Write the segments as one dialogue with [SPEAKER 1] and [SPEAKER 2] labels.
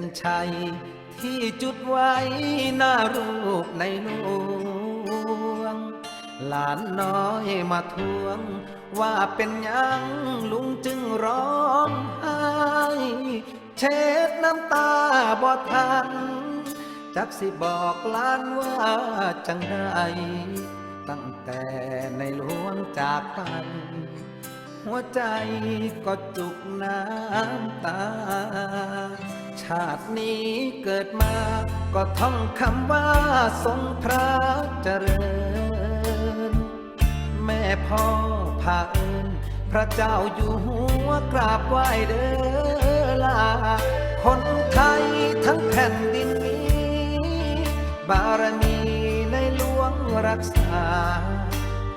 [SPEAKER 1] นั่งเบิ่งเทียนชัย ที่จุดไว้หน้ารูปในหลวง หลานน้อยมาทวง ว่าเป็นยังลุงจึงร้องไห้เช็ดน้ำตาบ่ทัน จักสิบอกหลานว่าจังได้ตั้งแต่ในหลวงจากไปหัวใจก็จุกน้ำตา ชาตินี้เกิดมา ก็ท่องคำว่าทรงพระเจริญ แม่พ่อพาเอิญพระเจ้าอยู่หัวกราบไหว้เด้อลา คนไทยทั้งแผ่นดินนี้ บารมีในหลวงรักษา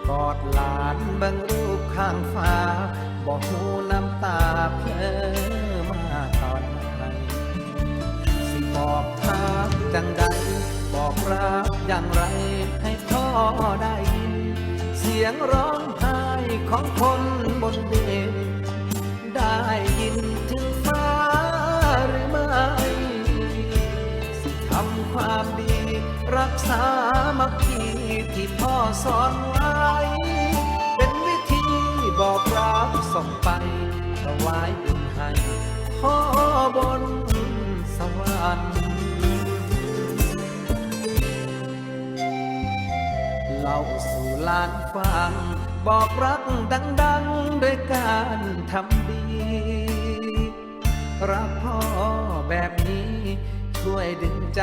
[SPEAKER 1] กอดหลานบังรูปข้างฟ้า บอกหูน้ำตาเพลอ บอกทักจังใด บอกรักอย่างไรให้พ่อได้ยิน เสียงร้องไห้ของคนบนเดนได้ยินถึงฟ้าหรือไม่สิทำความดี รักษามัคคีที่พ่อสอนไว้ เป็นวิธีบอกรักส่งไปถวายบุญให้พ่อบน วรรค์เล่าสู่ลานฟัง บอกรักดังๆด้วยการทำดี รักพ่อแบบนี้ ช่วยดึงใจ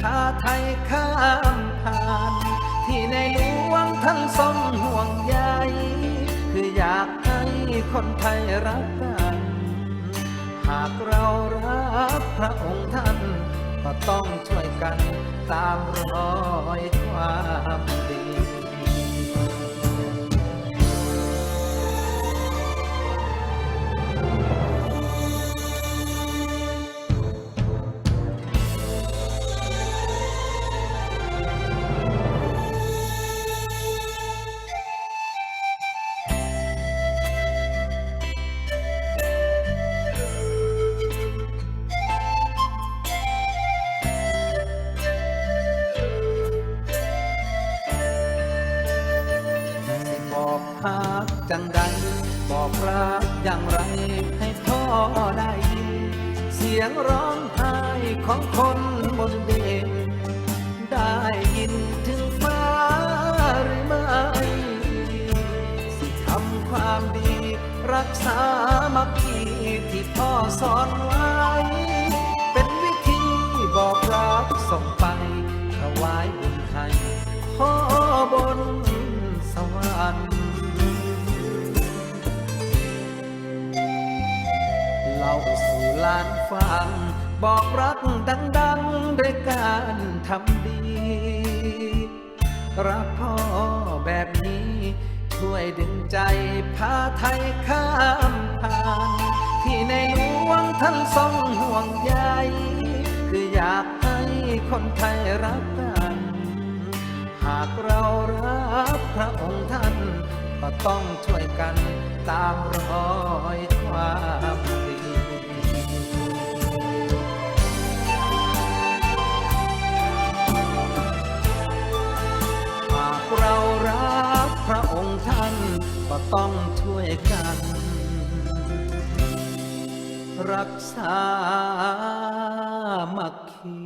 [SPEAKER 1] พาไทยข้ามผ่าน ที่ในหลวงท่านทรงห่วงใยคืออยากให้คนไทยรักกัน หากเรารักพระองค์ท่านก็ต้องช่วยกันตามรอยความดี จังใดบอกรักอย่างไรให้พ่อได้ยิน เสียงร้องไห้ของคนบนเดนได้ยินถึงฟ้าหรือไม่ สิทำความดี รักษามัคคีที่พ่อสอนไว้ ลานฟัง บอกรักดังๆด้วยการทำดี รักพ่อแบบนี้ ช่วยดึงใจพาไทยข้ามผ่าน ที่ในหลวงท่านทรงห่วงใยคืออยากให้คนไทยรักกัน หากเรารักพระองค์ท่านก็ต้องช่วยกันตามรอยความ ท่านก็ต้องช่วยกัน รักษามักคี